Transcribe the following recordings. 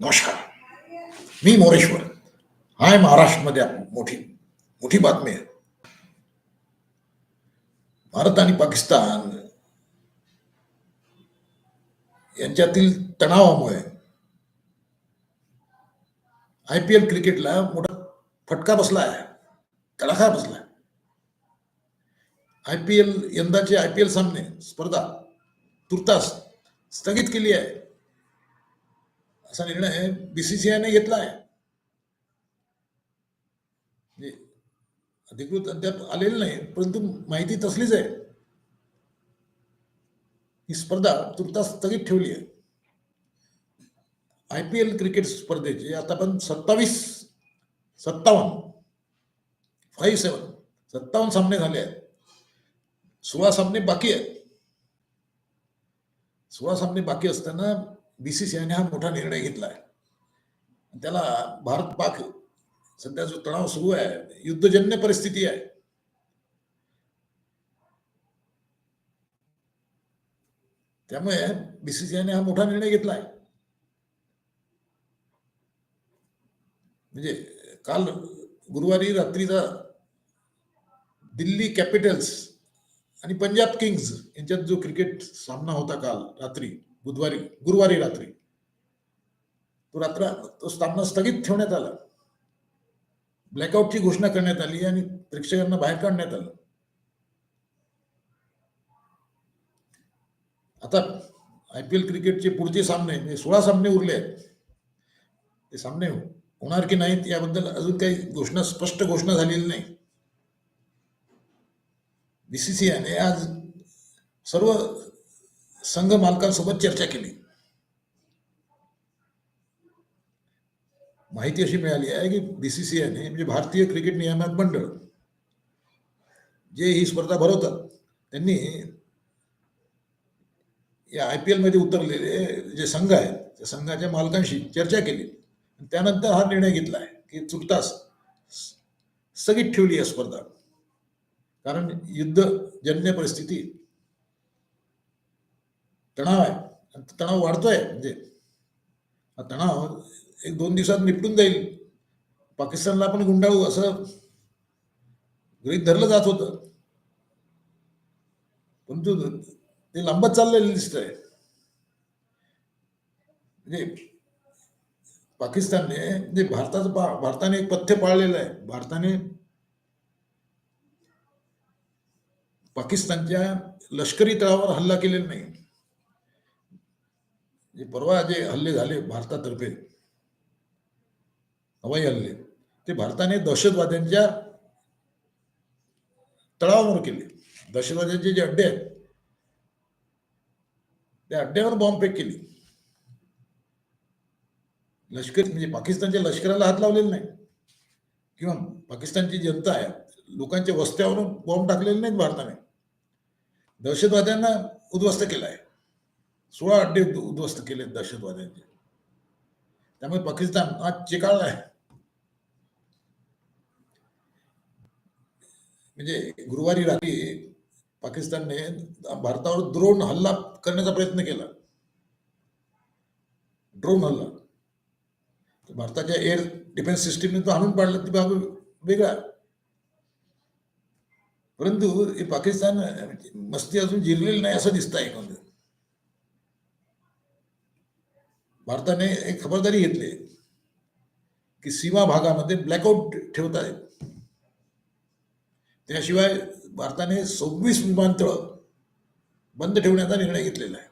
नमस्कार. मी मोरेश्वर. हाय महाराष्ट्रमध्ये मोठी मोठी बातमी आहे. भारत आणि पाकिस्तान यांच्यातील तणावामुळे आय पी एल क्रिकेटला मोठा फटका बसला आहे. तडाखा बसला आहे. आय पी एल यंदाचे आय पी एल सामने स्पर्धा तुर्तास स्थगित केली आहे. असा निर्णय बीसीसीआयने घेतला आहे. म्हणजे अधिकृत अद्याप आलेलं नाही परंतु माहिती तसलीच आहे. ही स्पर्धा तुर्तास स्थगित ठेवली आहे. आय पी एल क्रिकेट स्पर्धेचे आतापर्यंत सत्तावीस सत्तावन्न फाईव्ह सेवन सत्तावन्न सामने झाले आहेत. सोळा सामने बाकी आहेत. सोळा सामने बाकी असताना बीसीसीआयने हा मोठा निर्णय घेतला आहे त्याला भारत पाक, सध्या जो तणाव सुरू आहे, युद्धजन्य परिस्थिती आहे. त्यामुळे बीसीसीआयने हा मोठा निर्णय घेतला म्हणजे काल गुरुवारी रात्रीचा दिल्ली कॅपिटल्स आणि पंजाब किंग्ज यांच्यात जो क्रिकेट सामना होता काल रात्री बुधवारी गुरुवारी रात्री. तो रात्र तो सामना स्थगित ठेवण्यात आला. ब्लॅकआउटची घोषणा करण्यात आली आणि प्रेक्षकांना बाहेर काढण्यात आलं. आता आय पी एल क्रिकेटचे पुढचे सामने म्हणजे सोळा सामने उरले आहेत. ते सामने होणार की नाहीत याबद्दल अजून काही घोषणा स्पष्ट घोषणा झालेली नाही. बीसीसीआयने आज सर्व संघ मालकांसोबत चर्चा केली. माहिती अशी मिळाली आहे की बीसीसीआयने म्हणजे भारतीय क्रिकेट नियामक मंडळ जे ही स्पर्धा भरवतात त्यांनी या आय पी एलमध्ये उतरलेले जे संघ आहेत त्या संघाच्या मालकांशी चर्चा केली. आणि त्यानंतर हा निर्णय घेतला आहे की चुकताच स्थगित ठेवली आहे स्पर्धा. कारण युद्धजन्य परिस्थिती तणाव आहे. तणाव वाढतोय. म्हणजे हा तणाव एक दोन दिवसात निपटून जाईल. पाकिस्तानला आपण गुंडाळू असं गृहित धरलं जात होतं. परंतु ते लांबत चाललेलं दिसतंय. म्हणजे पाकिस्तानने म्हणजे भारताचं भारताने एक पथ्य पाळलेलं आहे. भारताने पाकिस्तानच्या लष्करी तळावर हल्ला केलेला नाही. परवा जे हल्ले झाले भारतातर्फे हवाई हल्ले ते भारताने दहशतवाद्यांच्या तळावर केले. दहशतवाद्यांचे जे अड्डे आहेत त्या अड्ड्यावर बॉम्बफेक केली. लष्कर म्हणजे पाकिस्तानच्या लष्कराला हात लावलेला नाही. किंवा पाकिस्तानची जनता आहे लोकांच्या वस्त्यावरून बॉम्ब टाकलेले नाहीत भारताने. दहशतवाद्यांना उद्ध्वस्त केलं आहे. सोळा अड्डे उद्ध्वस्त केले दहशतवाद्यांचे त्यामुळे पाकिस्तान आज चिकाळला आहे. म्हणजे गुरुवारी रात्री पाकिस्तानने भारतावर द्रोण हल्ला करण्याचा प्रयत्न केला. ड्रोन हल्ला. भारताच्या एअर डिफेन्स सिस्टीमने तो आणून पाडला ती बाब वेगळा. परंतु हे पाकिस्तान म्हणजे मस्ती अजून जिरलेली नाही असं दिसतं एकंदर भारताने एक खबरदारी घेतली की सीमा भागामध्ये ब्लॅकआउट ठेवता येत त्याशिवाय भारताने सव्वीस विमानतळ बंद ठेवण्याचा निर्णय घेतलेला आहे.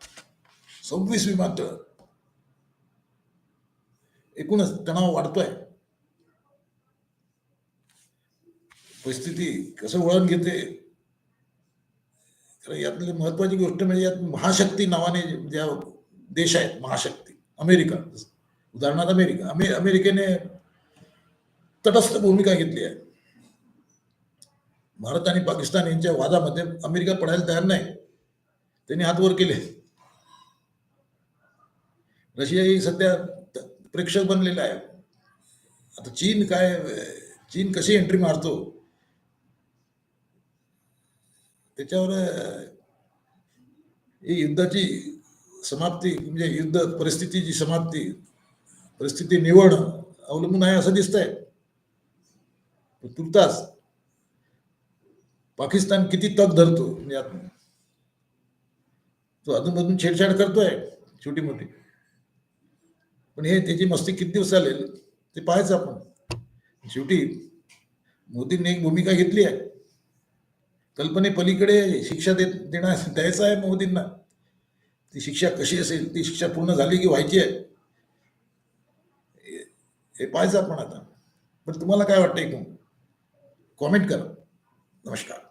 सव्वीस विमानतळ. एकूणच तणाव वाढतोय. परिस्थिती कसं वळण घेते? तर यातली महत्वाची गोष्ट म्हणजे यात महाशक्ती नावाने ज्या देश आहेत महाशक्ती. अमेरिका. उदाहरणार्थ अमेरिका. अमे अमेरिकेने तटस्थ भूमिका घेतली आहे. भारत आणि पाकिस्तान यांच्या वादामध्ये अमेरिका पडायला तयार नाही. त्यांनी हात वर केले. रशिया ही सध्या प्रेक्षक बनलेला आहे. आता चीन काय चीन कशी एंट्री मारतो? त्याच्यावर ही युद्धाची समाप्ती म्हणजे युद्ध परिस्थितीची समाप्ती परिस्थिती निवड अवलंबून आहे असं दिसत आहे तुर्तास पाकिस्तान किती तग धरतो म्हणजे तो अधूनमधून छेडछाड करतोय छोटी मोठी पण हे त्याची मस्ती किती दिवस चालेल ते पाहायचं आपण. शेवटी मोदींनी एक भूमिका घेतली आहे. कल्पने पलीकडे शिक्षा देत देणार द्यायचं आहे मोदींना. ती शिक्षा कशी असेल ती शिक्षा पूर्ण झाली की व्हायची आहे? हे- पाहायचं आपण आता. पण तुम्हाला काय वाटतं ऐकून कॉमेंट करा. नमस्कार.